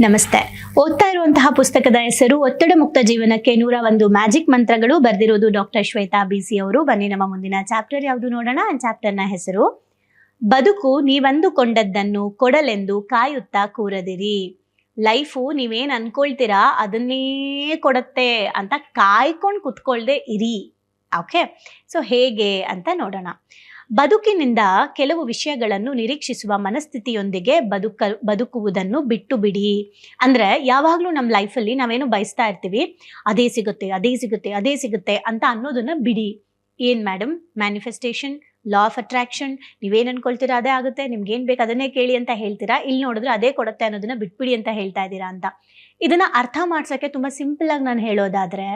ನಮಸ್ತೆ. ಓದ್ತಾ ಇರುವಂತಹ ಪುಸ್ತಕದ ಹೆಸರು ಒತ್ತಡ ಮುಕ್ತ ಜೀವನಕ್ಕೆ ನೂರ ಒಂದು ಮ್ಯಾಜಿಕ್ ಮಂತ್ರಗಳು ಬರೆದಿರೋದು ಡಾಕ್ಟರ್ ಶ್ವೇತಾ ಬಿಸಿ ಅವರು. ಬನ್ನಿ ನಮ್ಮ ಮುಂದಿನ ಚಾಪ್ಟರ್ ಯಾವುದು ನೋಡೋಣ? ಆ ಚಾಪ್ಟರ್ನ ಹೆಸರು, ಬದುಕು ನೀವಂದುಕೊಂಡದ್ದನ್ನು ಕೊಡಲೆಂದು ಕಾಯುತ್ತಾ ಕೂರದಿರಿ. ಲೈಫು ನೀವೇನು ಅನ್ಕೊಳ್ತೀರಾ ಅದನ್ನೇ ಕೊಡತ್ತೆ ಅಂತ ಕಾಯ್ಕೊಂಡು ಕುತ್ಕೊಳ್ದೆ ಇರಿ. ಓಕೆ? ಸೊ ಹೇಗೆ ಅಂತ ನೋಡೋಣ. ಬದುಕಿನಿಂದ ಕೆಲವು ವಿಷಯಗಳನ್ನು ನಿರೀಕ್ಷಿಸುವ ಮನಸ್ಥಿತಿಯೊಂದಿಗೆ ಬದುಕ, ಬದುಕುವುದನ್ನು ಬಿಟ್ಟು ಬಿಡಿ. ಅಂದ್ರೆ ಯಾವಾಗಲೂ ನಮ್ಮ ಲೈಫಲ್ಲಿ ನಾವೇನು ಬಯಸ್ತಾ ಇರ್ತೀವಿ, ಅದೇ ಸಿಗುತ್ತೆ ಅದೇ ಸಿಗುತ್ತೆ ಅದೇ ಸಿಗುತ್ತೆ ಅಂತ ಅನ್ನೋದನ್ನ ಬಿಡಿ. ಏನ್ madam manifestation law of attraction ನೀವೇನ್ ಅನ್ಕೊಳ್ತೀರಾ ಅದೇ ಆಗುತ್ತೆ ನಿಮ್ಗೆ ಏನ್ ಬೇಕು ಅದನ್ನೇ ಕೇಳಿ ಅಂತ ಹೇಳ್ತೀರಾ, ಇಲ್ಲಿ ನೋಡಿದ್ರೆ ಅದೇ ಕೊಡುತ್ತೆ ಅನ್ನೋದನ್ನ ಬಿಟ್ಬಿಡಿ ಅಂತ ಹೇಳ್ತಾ ಇದ್ದೀರಾ ಅಂತ. ಇದನ್ನ ಅರ್ಥ ಮಾಡ್ಸಕ್ಕೆ ತುಂಬಾ ಸಿಂಪಲ್ ಆಗಿ ನಾನು ಹೇಳೋದಾದ್ರೆ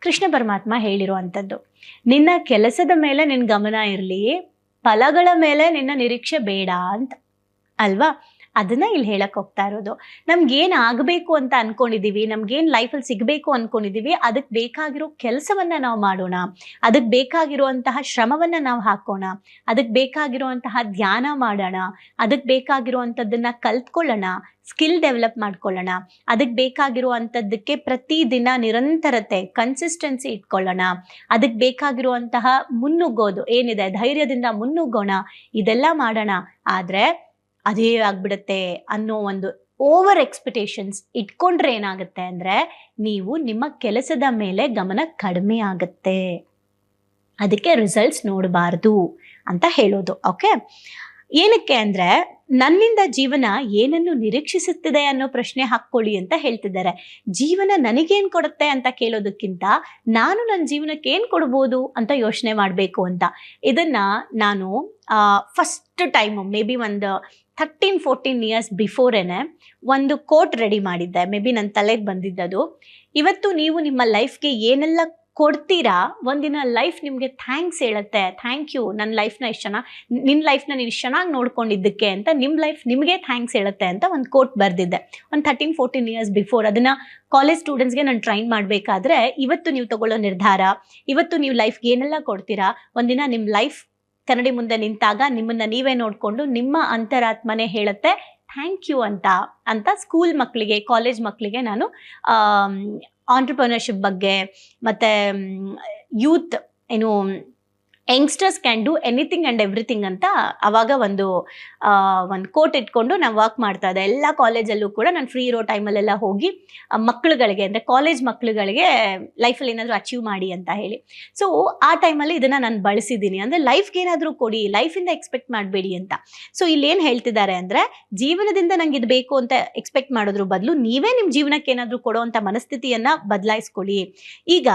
ಕೃಷ್ಣ ಪರಮಾತ್ಮ ಹೇಳಿರುವಂಥದ್ದು. ನಿನ್ನ ಕೆಲಸದ ಮೇಲೆ ನಿನ್ನ ಗಮನ ಇರಲಿ, ಫಲಗಳ ಮೇಲೆ ನಿನ್ನ ನಿರೀಕ್ಷೆ ಬೇಡ ಅಂತ. ಅಲ್ವಾ? ಅದನ್ನ ಇಲ್ಲಿ ಹೇಳಕ್ ಹೋಗ್ತಾ ಇರೋದು. ನಮ್ಗೇನ್ ಆಗಬೇಕು ಅಂತ ಅನ್ಕೊಂಡಿದೀವಿ ನಮ್ಗೇನ್ ಲೈಫಲ್ಲಿ ಸಿಗ್ಬೇಕು ಅನ್ಕೊಂಡಿದೀವಿ ಅದಕ್ಕೆ ಬೇಕಾಗಿರೋ ಕೆಲಸವನ್ನ ನಾವು ಮಾಡೋಣ ಅದಕ್ಕೆ ಬೇಕಾಗಿರುವಂತಹ ಶ್ರಮವನ್ನ ನಾವು ಹಾಕೋಣ ಅದಕ್ಕೆ ಬೇಕಾಗಿರುವಂತಹ ಧ್ಯಾನ ಮಾಡೋಣ ಅದಕ್ಕೆ ಬೇಕಾಗಿರುವಂಥದ್ದನ್ನ ಕಲ್ತ್ಕೊಳ್ಳೋಣ ಸ್ಕಿಲ್ ಡೆವಲಪ್ ಮಾಡ್ಕೊಳ್ಳೋಣ ಅದಕ್ಕೆ ಬೇಕಾಗಿರುವಂಥದ್ದಕ್ಕೆ ಪ್ರತಿದಿನ ನಿರಂತರತೆ ಕನ್ಸಿಸ್ಟೆನ್ಸಿ ಇಟ್ಕೊಳ್ಳೋಣ ಅದಕ್ಕೆ ಬೇಕಾಗಿರುವಂತಹ ಮುನ್ನುಗ್ಗೋದು, ಏನಿದೆ, ಧೈರ್ಯದಿಂದ ಮುನ್ನುಗ್ಗೋಣ, ಇದೆಲ್ಲ ಮಾಡೋಣ. ಆದರೆ ಅದೇ ಆಗ್ಬಿಡುತ್ತೆ ಅನ್ನೋ ಒಂದು ಓವರ್ ಎಕ್ಸ್ಪೆಕ್ಟೇಷನ್ಸ್ ಇಟ್ಕೊಂಡ್ರೆ ಏನಾಗುತ್ತೆ ಅಂದರೆ ನೀವು ನಿಮ್ಮ ಕೆಲಸದ ಮೇಲೆ ಗಮನ ಕಡಿಮೆ ಆಗುತ್ತೆ. ಅದಕ್ಕೆ ರಿಸಲ್ಟ್ಸ್ ನೋಡಬಾರ್ದು ಅಂತ ಹೇಳೋದು ಓಕೆ ಏನಕ್ಕೆ ಅಂದರೆ ನನ್ನಿಂದ ಜೀವನ ಏನನ್ನು ನಿರೀಕ್ಷಿಸುತ್ತಿದೆ ಅನ್ನೋ ಪ್ರಶ್ನೆ ಹಾಕ್ಕೊಳ್ಳಿ ಅಂತ ಹೇಳ್ತಿದ್ದಾರೆ. ಜೀವನ ನನಗೇನು ಕೊಡುತ್ತೆ ಅಂತ ಕೇಳೋದಕ್ಕಿಂತ ನಾನು ನನ್ನ ಜೀವನಕ್ಕೆ ಏನು ಕೊಡ್ಬೋದು ಅಂತ ಯೋಚನೆ ಮಾಡಬೇಕು ಅಂತ. ಇದನ್ನ ನಾನು ಫಸ್ಟ್ ಟೈಮ್ ಮೇ ಬಿ ಒಂದು ಥರ್ಟೀನ್ ಫೋರ್ಟೀನ್ ಇಯರ್ಸ್ ಬಿಫೋರೇನೆ ಒಂದು ಕೋಟ್ ರೆಡಿ ಮಾಡಿದ್ದೆ. ಮೇ ಬಿ ನನ್ನ ತಲೆಗೆ ಬಂದಿದ್ದದು. ಇವತ್ತು ನೀವು ನಿಮ್ಮ ಲೈಫ್ಗೆ ಏನೆಲ್ಲ ಕೊಡ್ತೀರಾ? ಒಂದಿನ ಲೈಫ್ ನಿಮಗೆ ಥ್ಯಾಂಕ್ಸ್ ಹೇಳುತ್ತೆ. ಥ್ಯಾಂಕ್ ಯು ನನ್ನ ಲೈಫ್ನ ಇಷ್ಟು ಚೆನ್ನಾಗಿ ನಿನ್ನ ಲೈಫ್ನ ನೀನು ಇಷ್ಟು ಚೆನ್ನಾಗಿ ನೋಡ್ಕೊಂಡಿದ್ದಕ್ಕೆ ಅಂತ ನಿಮ್ಮ ಲೈಫ್ ನಿಮಗೆ ಥ್ಯಾಂಕ್ಸ್ ಹೇಳುತ್ತೆ ಅಂತ ಒಂದು ಕೋಟ್ ಬರೆದಿದ್ದೆ ಒಂದು ಥರ್ಟೀನ್ ಫೋರ್ಟೀನ್ ಇಯರ್ಸ್ ಬಿಫೋರ್ ಅದನ್ನು ಕಾಲೇಜ್ ಸ್ಟೂಡೆಂಟ್ಸ್ಗೆ ನಾನು ಟ್ರೈನ್ ಮಾಡಬೇಕಾದ್ರೆ ಇವತ್ತು ನೀವು ತಗೊಳ್ಳೋ ನಿರ್ಧಾರ, ಇವತ್ತು ನೀವು ಲೈಫ್ಗೆ ಏನೆಲ್ಲ ಕೊಡ್ತೀರಾ, ಒಂದಿನ ನಿಮ್ಮ ಲೈಫ್ ಕನ್ನಡಿ ಮುಂದೆ ನಿಂತಾಗ ನಿಮ್ಮನ್ನು ನೀವೇ ನೋಡಿಕೊಂಡು ನಿಮ್ಮ ಅಂತರಾತ್ಮನೇ ಹೇಳುತ್ತೆ. ಥ್ಯಾಂಕ್ ಯು ಅಂತ ಅಂತ ಸ್ಕೂಲ್ ಮಕ್ಕಳಿಗೆ ಕಾಲೇಜ್ ಮಕ್ಕಳಿಗೆ ನಾನು ಆಂಟ್ರಪ್ರನರ್ಶಿಪ್ ಬಗ್ಗೆ ಮತ್ತು ಯೂತ್ ಏನು youngsters can do anything and everything ಅಂತ ಅವಾಗ ಒಂದು ಒಂದು ಕೋಟ್ ಇಟ್ಕೊಂಡು ನಾವು ವರ್ಕ್ ಮಾಡ್ತಾ ಇದ್ದೆ. ಎಲ್ಲ ಕಾಲೇಜಲ್ಲೂ ಕೂಡ ನಾನು ಫ್ರೀ ಇರೋ ಟೈಮಲ್ಲೆಲ್ಲ ಹೋಗಿ ಮಕ್ಕಳುಗಳಿಗೆ ಅಂದರೆ ಕಾಲೇಜ್ ಮಕ್ಕಳುಗಳಿಗೆ ಲೈಫಲ್ಲಿ ಏನಾದರೂ ಅಚೀವ್ ಮಾಡಿ ಅಂತ ಹೇಳಿ. ಸೊ ಆ ಟೈಮಲ್ಲಿ ಇದನ್ನು ನಾನು ಬಳಸಿದ್ದೀನಿ. ಅಂದರೆ ಲೈಫ್ಗೆ ಏನಾದರೂ ಕೊಡಿ ಲೈಫಿಂದ ಎಕ್ಸ್ಪೆಕ್ಟ್ ಮಾಡಬೇಡಿ ಅಂತ. ಸೊ ಇಲ್ಲೇನು ಹೇಳ್ತಿದ್ದಾರೆ ಅಂದರೆ, ಜೀವನದಿಂದ ನಂಗೆ ಇದು ಬೇಕು ಅಂತ ಎಕ್ಸ್ಪೆಕ್ಟ್ ಮಾಡೋದ್ರ ಬದಲು ನೀವೇ ನಿಮ್ಮ ಜೀವನಕ್ಕೆ ಏನಾದರೂ ಕೊಡೋವಂಥ ಮನಸ್ಥಿತಿಯನ್ನು ಬದಲಾಯಿಸ್ಕೊಳ್ಳಿ. ಈಗ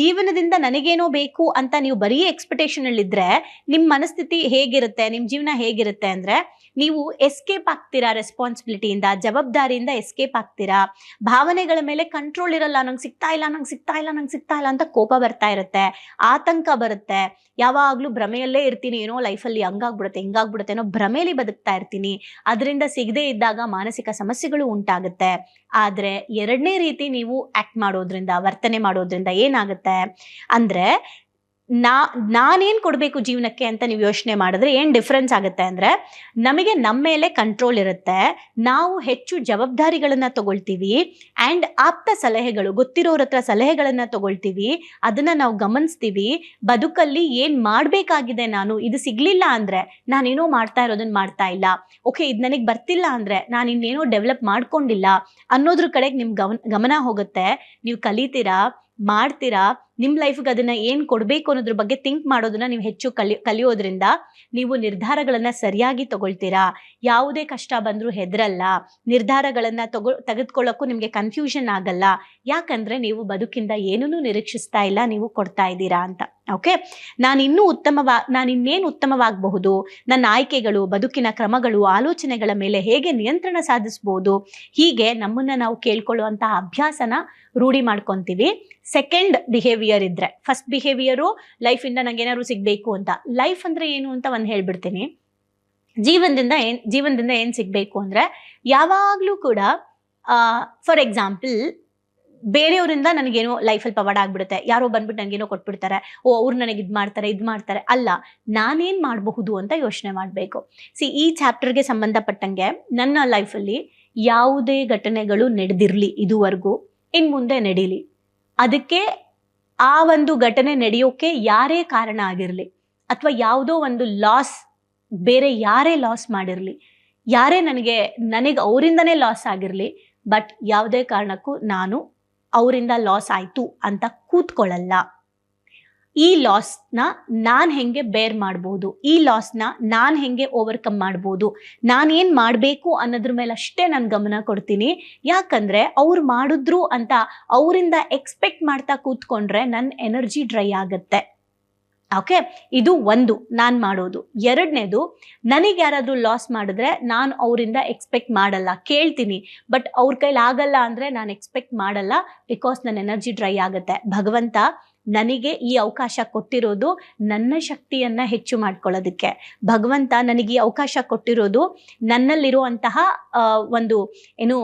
ಜೀವನದಿಂದ ನನಗೇನೋ ಬೇಕು ಅಂತ ನೀವು ಬರೀ ಎಕ್ಸ್ಪೆಕ್ಟೇಷನ್ ಇದ್ರೆ ನಿಮ್ಮ ಮನಸ್ಥಿತಿ ಹೇಗಿರುತ್ತೆ ನಿಮ್ಮ ಜೀವನ ಹೇಗಿರುತ್ತೆ ಅಂದ್ರೆ ನೀವು ಎಸ್ಕೇಪ್ ಆಗ್ತೀರಾ ರೆಸ್ಪಾನ್ಸಿಬಿಲಿಟಿಯಿಂದ ಜವಾಬ್ದಾರಿಯಿಂದ ಎಸ್ಕೇಪ್ ಆಗ್ತೀರಾ? ಭಾವನೆಗಳ ಮೇಲೆ ಕಂಟ್ರೋಲ್ ಇರಲ್ಲ, ನಂಗೆ ಸಿಗ್ತಾ ಇಲ್ಲ, ನಂಗೆ ಸಿಗ್ತಾ ಇಲ್ಲ, ನಂಗೆ ಸಿಗ್ತಾ ಇಲ್ಲ ಅಂತ ಕೋಪ ಬರ್ತಾ ಇರುತ್ತೆ, ಆತಂಕ ಬರುತ್ತೆ. ಯಾವಾಗಲೂ ಭ್ರಮೆಯಲ್ಲೇ ಇರ್ತೀನಿ, ಏನೋ ಲೈಫಲ್ಲಿ ಹಂಗಾಗ್ಬಿಡುತ್ತೆ, ಹಿಂಗಾಗ್ಬಿಡುತ್ತೆ ಏನೋ ಭ್ರಮೆಯಲ್ಲಿ ಬದುಕ್ತಾ ಇರ್ತೀನಿ. ಅದರಿಂದ ಸಿಗದೇ ಇದ್ದಾಗ ಮಾನಸಿಕ ಸಮಸ್ಯೆಗಳು ಉಂಟಾಗುತ್ತೆ. ಆದರೆ ಎರಡನೇ ರೀತಿ ನೀವು ಆಕ್ಟ್ ಮಾಡೋದ್ರಿಂದ, ವರ್ತನೆ ಮಾಡೋದ್ರಿಂದ ಏನಾಗುತ್ತೆ ಅಂದ್ರೆ ನಾ, ನಾನೇನು ಕೊಡಬೇಕು ಜೀವನಕ್ಕೆ ಅಂತ ನೀವು ಯೋಚನೆ ಮಾಡಿದ್ರೆ ಏನು ಡಿಫ್ರೆನ್ಸ್ ಆಗುತ್ತೆ ಅಂದರೆ ನಮಗೆ ನಮ್ಮ ಮೇಲೆ ಕಂಟ್ರೋಲ್ ಇರುತ್ತೆ, ನಾವು ಹೆಚ್ಚು ಜವಾಬ್ದಾರಿಗಳನ್ನು ತಗೊಳ್ತೀವಿ ಆ್ಯಂಡ್ ಆಪ್ತ ಸಲಹೆಗಳು, ಗೊತ್ತಿರೋರ ಹತ್ರ ಸಲಹೆಗಳನ್ನು ತಗೊಳ್ತೀವಿ, ಅದನ್ನು ನಾವು ಗಮನಿಸ್ತೀವಿ, ಬದುಕಲ್ಲಿ ಏನು ಮಾಡಬೇಕಾಗಿದೆ ನಾನು, ಇದು ಸಿಗಲಿಲ್ಲ ಅಂದರೆ ನಾನೇನೋ ಮಾಡ್ತಾ ಇರೋದನ್ನು ಮಾಡ್ತಾ ಇಲ್ಲ, ಓಕೆ ಇದು ನನಗೆ ಬರ್ತಿಲ್ಲ ಅಂದರೆ ನಾನು ಇನ್ನೇನೋ ಡೆವಲಪ್ ಮಾಡ್ಕೊಂಡಿಲ್ಲ ಅನ್ನೋದ್ರ ಕಡೆಗೆ ನಿಮ್ಮ ಗಮನ ಗಮನ ಹೋಗುತ್ತೆ, ನೀವು ಕಲಿತೀರಾ, ಮಾಡ್ತೀರಾ ನಿಮ್ಮ ಲೈಫ್ಗೆ ಅದನ್ನ ಏನು ಕೊಡಬೇಕು ಅನ್ನೋದ್ರ ಬಗ್ಗೆ ಥಿಂಕ್ ಮಾಡೋದನ್ನ ನೀವು ಹೆಚ್ಚು ಕಲಿ, ಕಲಿಯೋದ್ರಿಂದ ನೀವು ನಿರ್ಧಾರಗಳನ್ನ ಸರಿಯಾಗಿ ತಗೊಳ್ತೀರಾ? ಯಾವುದೇ ಕಷ್ಟ ಬಂದರೂ ಹೆದರಲ್ಲ. ನಿರ್ಧಾರಗಳನ್ನ ತಗೊ, ತೆಗೆದುಕೊಳ್ಳೋಕ್ಕೂ ನಿಮಗೆ ಕನ್ಫ್ಯೂಷನ್ ಆಗಲ್ಲ. ಯಾಕಂದ್ರೆ ನೀವು ಬದುಕಿಂದ ಏನನ್ನೂ ನಿರೀಕ್ಷಿಸ್ತಾ ಇಲ್ಲ, ನೀವು ಕೊಡ್ತಾ ಇದ್ದೀರಾ ಅಂತ. ಓಕೆ ನಾನು ಇನ್ನೂ ಉತ್ತಮವಾ, ನಾನು ಇನ್ನೇನು ಉತ್ತಮವಾಗಬಹುದು? ನನ್ನ ಆಯ್ಕೆಗಳು, ಬದುಕಿನ ಕ್ರಮಗಳು, ಆಲೋಚನೆಗಳ ಮೇಲೆ ಹೇಗೆ ನಿಯಂತ್ರಣ ಸಾಧಿಸ್ಬೋದು? ಹೀಗೆ ನಮ್ಮನ್ನ ನಾವು ಕೇಳ್ಕೊಳ್ಳುವಂಥ ಅಭ್ಯಾಸನ ರೂಢಿ ಮಾಡ್ಕೊತೀವಿ. ಸೆಕೆಂಡ್ ಬಿಹೇವಿಯರ್ ಇದ್ರೆ. ಫಸ್ಟ್ ಬಿಹೇವಿಯರು ಲೈಫಿಂದ ನಂಗೆ ಏನಾದ್ರು ಸಿಗಬೇಕು ಅಂತ. ಲೈಫ್ ಅಂದ್ರೆ ಏನು ಅಂತ ಒಂದು ಹೇಳ್ಬಿಡ್ತೀನಿ. ಜೀವನದಿಂದ ಏನ್, ಜೀವನದಿಂದ ಏನು ಸಿಗಬೇಕು ಅಂದ್ರೆ ಯಾವಾಗಲೂ ಕೂಡ ಫಾರ್ ಎಕ್ಸಾಂಪಲ್ ಬೇರೆಯವರಿಂದ ನನಗೇನೋ ಲೈಫಲ್ಲಿ ಪವಾಡ ಆಗ್ಬಿಡುತ್ತೆ. ಯಾರೋ ಬಂದ್ಬಿಟ್ಟು ನನಗೇನೋ ಕೊಟ್ಬಿಡ್ತಾರೆ. ಓ, ಅವ್ರು ನನಗೆ ಇದು ಮಾಡ್ತಾರೆ ಇದು ಮಾಡ್ತಾರೆ. ಅಲ್ಲ, ನಾನೇನು ಮಾಡಬಹುದು ಅಂತ ಯೋಚನೆ ಮಾಡಬೇಕು. ಸಿ ಈ ಚಾಪ್ಟರ್ಗೆ ಸಂಬಂಧಪಟ್ಟಂಗೆ ನನ್ನ ಲೈಫಲ್ಲಿ ಯಾವುದೇ ಘಟನೆಗಳು ನಡೆದಿರಲಿ ಇದುವರೆಗೂ. ಇನ್ನು ಮುಂದೆ ನಡೀಲಿ. ಅದಕ್ಕೆ ಆ ಒಂದು ಘಟನೆ ನಡೆಯೋಕೆ ಯಾರೇ ಕಾರಣ ಆಗಿರಲಿ ಅಥವಾ ಯಾವುದೋ ಒಂದು ಲಾಸ್ ಬೇರೆ ಯಾರೇ ಲಾಸ್ ಮಾಡಿರಲಿ, ಯಾರೇ ನನಗೆ ನನಗೆ ಅವರಿಂದನೇ ಲಾಸ್ ಆಗಿರಲಿ ಬಟ್ ಯಾವುದೇ ಕಾರಣಕ್ಕೂ ನಾನು ಅವರಿಂದ ಲಾಸ್ ಆಯಿತು ಅಂತ ಕೂತ್ಕೊಳ್ಳಲ್ಲ. ಈ ಲಾಸ್ನ ನಾನು ಹೆಂಗೆ ಬೇರ್ ಮಾಡ್ಬೋದು? ಈ ಲಾಸ್ನ ನಾನು ಹೆಂಗೆ ಓವರ್ಕಮ್ ಮಾಡ್ಬೋದು? ನಾನೇನು ಮಾಡಬೇಕು ಅನ್ನೋದ್ರ ಮೇಲೆ ಅಷ್ಟೇ ನಾನು ಗಮನ ಕೊಡ್ತೀನಿ. ಯಾಕಂದರೆ ಅವ್ರು ಮಾಡಿದ್ರು ಅಂತ ಅವರಿಂದ ಎಕ್ಸ್ಪೆಕ್ಟ್ ಮಾಡ್ತಾ ಕೂತ್ಕೊಂಡ್ರೆ ನನ್ನ ಎನರ್ಜಿ ಡ್ರೈ ಆಗುತ್ತೆ. ಓಕೆ ಇದು ಒಂದು ನಾನು ಮಾಡೋದು. ಎರಡನೇದು, ನನಗೆ ಯಾರಾದರೂ ಲಾಸ್ ಮಾಡಿದ್ರೆ ನಾನು ಅವರಿಂದ ಎಕ್ಸ್ಪೆಕ್ಟ್ ಮಾಡಲ್ಲ. ಕೇಳ್ತೀನಿ. ಬಟ್ ಅವ್ರ ಕೈಲಿ ಆಗಲ್ಲ ಅಂದರೆ ನಾನು ಎಕ್ಸ್ಪೆಕ್ಟ್ ಮಾಡಲ್ಲ ಬಿಕಾಸ್ ನನ್ನ ಎನರ್ಜಿ ಡ್ರೈ ಆಗುತ್ತೆ. ಭಗವಂತ ನನಗೆ ಈ ಅವಕಾಶ ಕೊಟ್ಟಿರೋದು ನನ್ನ ಶಕ್ತಿಯನ್ನ ಹೆಚ್ಚು ಮಾಡ್ಕೊಳ್ಳೋದಕ್ಕೆ. ಭಗವಂತ ನನಗೆ ಈ ಅವಕಾಶ ಕೊಟ್ಟಿರೋದು ನನ್ನಲ್ಲಿರುವಂತಹ ಒಂದು ಏನು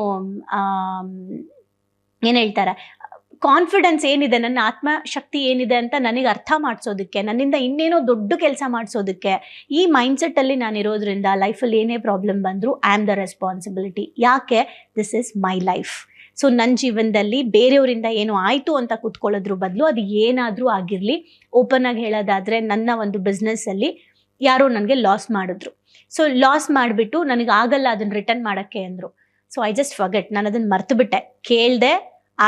ಏನು ಹೇಳ್ತಾರೆ ಕಾನ್ಫಿಡೆನ್ಸ್ ಏನಿದೆ, ನನ್ನ ಆತ್ಮಶಕ್ತಿ ಏನಿದೆ ಅಂತ ನನಗೆ ಅರ್ಥ ಮಾಡಿಸೋದಕ್ಕೆ, ನನ್ನಿಂದ ಇನ್ನೇನೋ ದೊಡ್ಡ ಕೆಲಸ ಮಾಡಿಸೋದಕ್ಕೆ ಈ ಮೈಂಡ್ಸೆಟ್ಟಲ್ಲಿ ನಾನು ಇರೋದ್ರಿಂದ ಲೈಫಲ್ಲಿ ಏನೇ ಪ್ರಾಬ್ಲಮ್ ಬಂದರೂ ಐ ಆಮ್ ದ ರೆಸ್ಪಾನ್ಸಿಬಿಲಿಟಿ ಯಾಕೆ? This is my life so ನನ್ನ ಜೀವನದಲ್ಲಿ ಬೇರೆಯವರಿಂದ ಏನು ಆಯಿತು ಅಂತ ಕೂತ್ಕೊಳ್ಳೋದ್ರ ಬದಲು ಅದು ಏನಾದರೂ ಆಗಿರಲಿ. ಓಪನ್ ಆಗಿ ಹೇಳೋದಾದರೆ ನನ್ನ ಒಂದು ಬಿಸ್ನೆಸ್ಸಲ್ಲಿ ಯಾರೋ ನನಗೆ ಲಾಸ್ ಮಾಡಿದ್ರು. ಸೊ ಲಾಸ್ ಮಾಡಿಬಿಟ್ಟು ನನಗೆ ಆಗಲ್ಲ ಅದನ್ನು ರಿಟರ್ನ್ ಮಾಡೋಕ್ಕೆ ಅಂದರು. ಸೊ ಐ ಜಸ್ಟ್ ಫಗೆಟ್ ನಾನು ಅದನ್ನು ಮರ್ತು ಬಿಟ್ಟೆ ಕೇಳಿದೆ,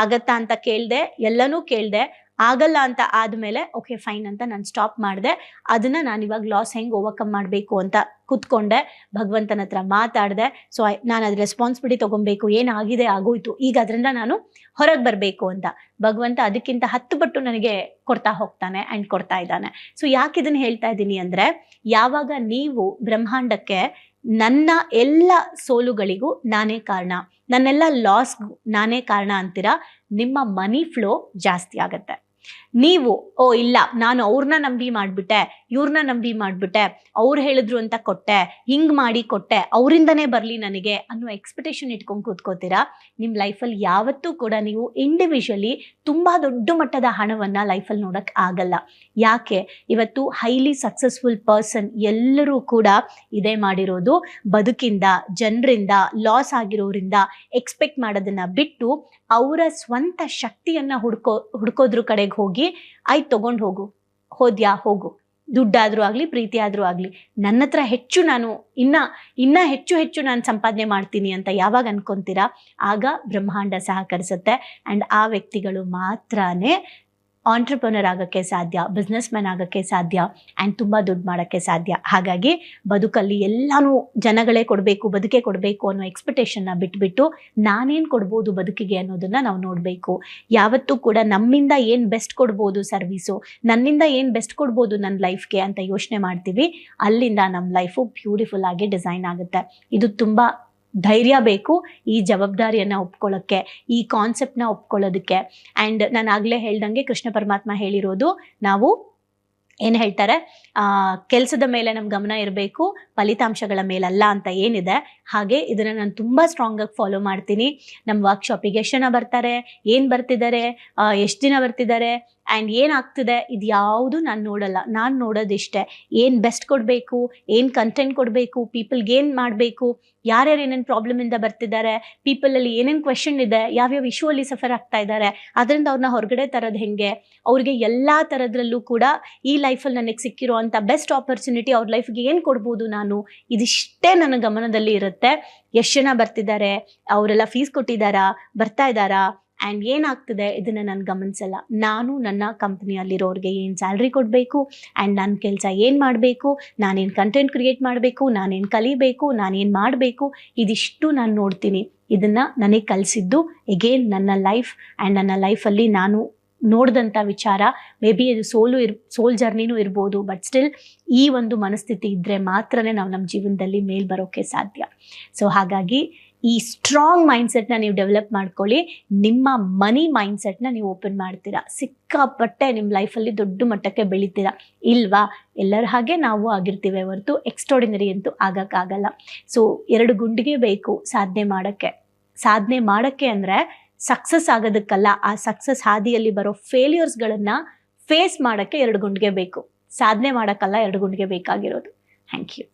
ಆಗತ್ತಾ ಅಂತ ಕೇಳಿದೆ, ಎಲ್ಲನೂ ಕೇಳಿದೆ. ಆಗಲ್ಲ ಅಂತ ಆದಮೇಲೆ, ಓಕೆ, ಫೈನ್ ಅಂತ ನಾನು ಸ್ಟಾಪ್ ಮಾಡಿದೆ. ಅದನ್ನು ನಾನು ಇವಾಗ ಲಾಸ್ ಹೆಂಗೆ ಓವರ್ಕಮ್ ಮಾಡಬೇಕು ಅಂತ ಕೂತ್ಕೊಂಡೆ, ಭಗವಂತನ ಹತ್ರ ಮಾತಾಡಿದೆ. ಸೊ ನಾನು ಅದ್ರ ರೆಸ್ಪಾನ್ಸಿಬಿಲಿಟಿ ತೊಗೊಬೇಕು, ಏನಾಗಿದೆ ಆಗೋಯ್ತು, ಈಗ ಅದರಿಂದ ನಾನು ಹೊರಗೆ ಬರಬೇಕು ಅಂತ. ಭಗವಂತ ಅದಕ್ಕಿಂತ ಹತ್ತು ಪಟ್ಟು ನನಗೆ ಕೊಡ್ತಾ ಹೋಗ್ತಾನೆ ಆ್ಯಂಡ್ ಕೊಡ್ತಾ ಇದ್ದಾನೆ. ಸೊ ಯಾಕೆ ಇದನ್ನು ಹೇಳ್ತಾ ಇದ್ದೀನಿ ಅಂದರೆ, ಯಾವಾಗ ನೀವು ಬ್ರಹ್ಮಾಂಡಕ್ಕೆ ನನ್ನ ಎಲ್ಲ ಸೋಲುಗಳಿಗೂ ನಾನೇ ಕಾರಣ, ನನ್ನೆಲ್ಲ ಲಾಸ್ಗೂ ನಾನೇ ಕಾರಣ ಅಂತೀರಾ, ನಿಮ್ಮ ಮನಿ ಫ್ಲೋ ಜಾಸ್ತಿ ಆಗತ್ತೆ. ನೀವು, ಓ, ಇಲ್ಲ, ನಾನು ಅವ್ರನ್ನ ನಂಬಿ ಮಾಡಿಬಿಟ್ಟೆ ಇವ್ರನ್ನ ನಂಬಿ ಮಾಡಿಬಿಟ್ಟೆ, ಅವ್ರು ಹೇಳಿದ್ರು ಅಂತ ಕೊಟ್ಟೆ, ಹಿಂಗೆ ಮಾಡಿ ಕೊಟ್ಟೆ, ಅವರಿಂದನೇ ಬರಲಿ ನನಗೆ ಅನ್ನೋ ಎಕ್ಸ್ಪೆಕ್ಟೇಷನ್ ಇಟ್ಕೊಂಡು ಕೂತ್ಕೋತೀರಾ? ನಿಮ್ಮ ಲೈಫಲ್ಲಿ ಯಾವತ್ತೂ ಕೂಡ ನೀವು ಇಂಡಿವಿಜುವಲಿ ತುಂಬ ದೊಡ್ಡ ಮಟ್ಟದ ಹಣವನ್ನು ಲೈಫಲ್ಲಿ ನೋಡೋಕ್ಕೆ ಆಗಲ್ಲ. ಯಾಕೆ? ಇವತ್ತು ಹೈಲಿ ಸಕ್ಸಸ್ಫುಲ್ ಪರ್ಸನ್ ಎಲ್ಲರೂ ಕೂಡ ಇದೇ ಮಾಡಿರೋದು ಬದುಕಿಂದ, ಜನರಿಂದ ಲಾಸ್ ಆಗಿರೋರಿಂದ ಎಕ್ಸ್ಪೆಕ್ಟ್ ಮಾಡೋದನ್ನ ಬಿಟ್ಟು, ಅವರ ಸ್ವಂತ ಶಕ್ತಿಯನ್ನ ಹುಡ್ಕೋ, ಹುಡ್ಕೋದ್ರ ಕಡೆಗೆ ಹೋಗಿ, ಆಯ್ತು ತಗೊಂಡು ಹೋಗು. ಹೋದ್ಯಾ? ಹೋಗು. ದುಡ್ಡಾದರೂ ಆಗಲಿ ಪ್ರೀತಿ ಆದರೂ ಆಗಲಿ. ನನ್ನ ಹತ್ರ ಹೆಚ್ಚು ನಾನು, ಇನ್ನ ಇನ್ನ ಹೆಚ್ಚು ಹೆಚ್ಚು ನಾನು ಸಂಪಾದನೆ ಮಾಡ್ತೀನಿ ಅಂತ ಯಾವಾಗ ಅನ್ಕೊಂತೀರಾ? ಆಗ ಬ್ರಹ್ಮಾಂಡ ಸಹಕರಿಸುತ್ತೆ. ಆ್ಯಂಡ್ ಆ ವ್ಯಕ್ತಿಗಳು ಮಾತ್ರನೇ ಆಂಟ್ರಪ್ರನರ್ ಆಗೋಕ್ಕೆ ಸಾಧ್ಯ ಬಿಸ್ನೆಸ್ ಮ್ಯಾನ್ ಆಗೋಕ್ಕೆ ಸಾಧ್ಯ ಆ್ಯಂಡ್ ತುಂಬ ದುಡ್ಡು ಮಾಡೋಕ್ಕೆ ಸಾಧ್ಯ. ಹಾಗಾಗಿ ಬದುಕಲ್ಲಿ ಎಲ್ಲನೂ ಜನಗಳೇ ಕೊಡಬೇಕು, ಬದುಕೇ ಕೊಡಬೇಕು ಅನ್ನೋ ಎಕ್ಸ್ಪೆಕ್ಟೇಷನ್ನ ಬಿಟ್ಬಿಟ್ಟು ನಾನೇನು ಕೊಡ್ಬೋದು ಬದುಕಿಗೆ ಅನ್ನೋದನ್ನು ನಾವು ನೋಡಬೇಕು. ಯಾವತ್ತೂ ಕೂಡ ನಮ್ಮಿಂದ ಏನು ಬೆಸ್ಟ್ ಕೊಡ್ಬೋದು ಸರ್ವಿಸು ನನ್ನಿಂದ ಏನು ಬೆಸ್ಟ್ ಕೊಡ್ಬೋದು ನನ್ನ ಲೈಫ್ಗೆ ಅಂತ ಯೋಚನೆ ಮಾಡ್ತೀವಿ. ಅಲ್ಲಿಂದ ನಮ್ಮ ಲೈಫು ಬ್ಯೂಟಿಫುಲ್ ಆಗಿ ಡಿಸೈನ್ ಆಗುತ್ತೆ. ಇದು ತುಂಬ ಧೈರ್ಯ ಬೇಕು ಈ ಜವಾಬ್ದಾರಿಯನ್ನ ಒಪ್ಕೊಳ್ಳೋಕ್ಕೆ, ಈ ಕಾನ್ಸೆಪ್ಟ್ನ ಒಪ್ಕೊಳ್ಳೋದಕ್ಕೆ. ಆ್ಯಂಡ್ ನಾನು ಆಗಲೇ ಹೇಳ್ದಂಗೆ ಕೃಷ್ಣ ಪರಮಾತ್ಮ ಹೇಳಿರೋದು, ನಾವು ಏನು ಹೇಳ್ತಾರೆ? ಕೆಲಸದ ಮೇಲೆ ನಮ್ಮ ಗಮನ ಇರಬೇಕು, ಫಲಿತಾಂಶಗಳ ಮೇಲಲ್ಲ ಅಂತ ಏನಿದೆ. ಹಾಗೆ ಇದನ್ನು ನಾನು ತುಂಬ ಸ್ಟ್ರಾಂಗಾಗಿ ಫಾಲೋ ಮಾಡ್ತೀನಿ. ನಮ್ಮ ವರ್ಕ್ಶಾಪಿಗೆ ಎಷ್ಟು ಜನ ಬರ್ತಾರೆ, ಏನು ಬರ್ತಿದ್ದಾರೆ ಎಷ್ಟು ದಿನ ಬರ್ತಿದ್ದಾರೆ ಆ್ಯಂಡ್ ಏನಾಗ್ತಿದೆ ಇದು ಯಾವುದು ನಾನು ನೋಡಲ್ಲ. ನಾನು ನೋಡೋದಿಷ್ಟೇ. ಏನು ಬೆಸ್ಟ್ ಕೊಡಬೇಕು, ಏನು ಕಂಟೆಂಟ್ ಕೊಡಬೇಕು ಪೀಪಲ್ಗೆ ಏನು ಮಾಡಬೇಕು, ಯಾರ್ಯಾರು ಏನೇನು ಪ್ರಾಬ್ಲಮಿಂದ ಬರ್ತಿದ್ದಾರೆ ಪೀಪಲಲ್ಲಿ ಏನೇನು ಕ್ವೆಶನ್ ಇದೆ, ಯಾವ್ಯಾವ ಇಶ್ಯೂ ಅಲ್ಲಿ ಸಫರ್ ಆಗ್ತಾ ಇದ್ದಾರೆ, ಅದರಿಂದ ಅವ್ರನ್ನ ಹೊರಗಡೆ ತರೋದು ಹೆಂಗೆ, ಅವ್ರಿಗೆ ಎಲ್ಲ ಥರದ್ರಲ್ಲೂ ಕೂಡ ಈ ಲೈಫಲ್ಲಿ ನನಗೆ ಸಿಕ್ಕಿರೋ ಅಂಥ ಬೆಸ್ಟ್ ಆಪರ್ಚುನಿಟಿ ಅವ್ರ ಲೈಫ್ಗೆ ಏನು ಕೊಡ್ಬೋದು ನಾನು? ಇದಿಷ್ಟೇ ನನ್ನ ಗಮನದಲ್ಲಿ ಇರುತ್ತೆ. ಎಷ್ಟು ಜನ ಬರ್ತಿದ್ದಾರೆ? ಅವರೆಲ್ಲ ಫೀಸ್ ಕೊಟ್ಟಿದ್ದಾರಾ? ಬರ್ತಾ ಇದ್ದಾರಾ? ಆ್ಯಂಡ್ ಏನಾಗ್ತಿದೆ? ಇದನ್ನು ನಾನು ಗಮನಿಸಲ್ಲ. ನಾನು ನನ್ನ ಕಂಪ್ನಿಯಲ್ಲಿರೋರಿಗೆ ಏನು ಸ್ಯಾಲ್ರಿ ಕೊಡಬೇಕು? ಆ್ಯಂಡ್ ನನ್ನ ಕೆಲಸ ಏನು ಮಾಡಬೇಕು? ನಾನೇನು ಕಂಟೆಂಟ್ ಕ್ರಿಯೇಟ್ ಮಾಡಬೇಕು? ನಾನೇನು ಕಲಿಬೇಕು? ನಾನೇನು ಮಾಡಬೇಕು? ಇದಿಷ್ಟು ನಾನು ನೋಡ್ತೀನಿ. ಇದನ್ನು ನನಗೆ ಕಲಿಸಿದ್ದು ಎಗೇನ್ ನನ್ನ ಲೈಫ್ ಆ್ಯಂಡ್ ನನ್ನ ಲೈಫಲ್ಲಿ ನಾನು ನೋಡಿದಂಥ ವಿಚಾರ. ಮೇ ಬಿ ಇದು ಸೋಲು ಇರ್ ಸೋಲ್ ಜರ್ನಿನೂ ಇರ್ಬೋದು ಬಟ್ ಸ್ಟಿಲ್ ಈ ಒಂದು ಮನಸ್ಥಿತಿ ಇದ್ದರೆ ಮಾತ್ರನೇ ನಾವು ನಮ್ಮ ಜೀವನದಲ್ಲಿ ಮೇಲ್ ಬರೋಕ್ಕೆ ಸಾಧ್ಯ. ಸೊ ಹಾಗಾಗಿ ಈ ಸ್ಟ್ರಾಂಗ್ ಮೈಂಡ್ಸೆಟ್ನ ನೀವು ಡೆವಲಪ್ ಮಾಡ್ಕೊಳ್ಳಿ. ನಿಮ್ಮ ಮನಿ ಮೈಂಡ್ಸೆಟ್ನ ನೀವು ಓಪನ್ ಮಾಡ್ತೀರಾ. ಸಿಕ್ಕಾಪಟ್ಟೆ ನಿಮ್ಮ ಲೈಫಲ್ಲಿ ದೊಡ್ಡ ಮಟ್ಟಕ್ಕೆ ಬೆಳಿತೀರಾ. ಇಲ್ವಾ? ಎಲ್ಲರ ಹಾಗೆ ನಾವು ಆಗಿರ್ತೀವಿ ಹೊರತು ಎಕ್ಸ್ಟ್ರಾಡಿನರಿ ಅಂತೂ ಆಗೋಕ್ಕಾಗಲ್ಲ. ಸೊ ಎರಡು ಗುಂಡಿಗೆ ಬೇಕು ಸಾಧನೆ ಮಾಡೋಕ್ಕೆ. ಸಾಧನೆ ಮಾಡೋಕ್ಕೆ ಅಂದರೆ ಸಕ್ಸಸ್ ಆಗೋದಕ್ಕಲ್ಲ, ಆ ಸಕ್ಸಸ್ ಹಾದಿಯಲ್ಲಿ ಬರೋ ಫೇಲ್ಯೂರ್ಸ್ಗಳನ್ನು ಫೇಸ್ ಮಾಡೋಕ್ಕೆ ಎರಡು ಗುಂಡಿಗೆ ಬೇಕು. ಸಾಧನೆ ಮಾಡೋಕ್ಕಲ್ಲ ಎರಡು ಗುಂಡಿಗೆ ಬೇಕಾಗಿರೋದು. Thank you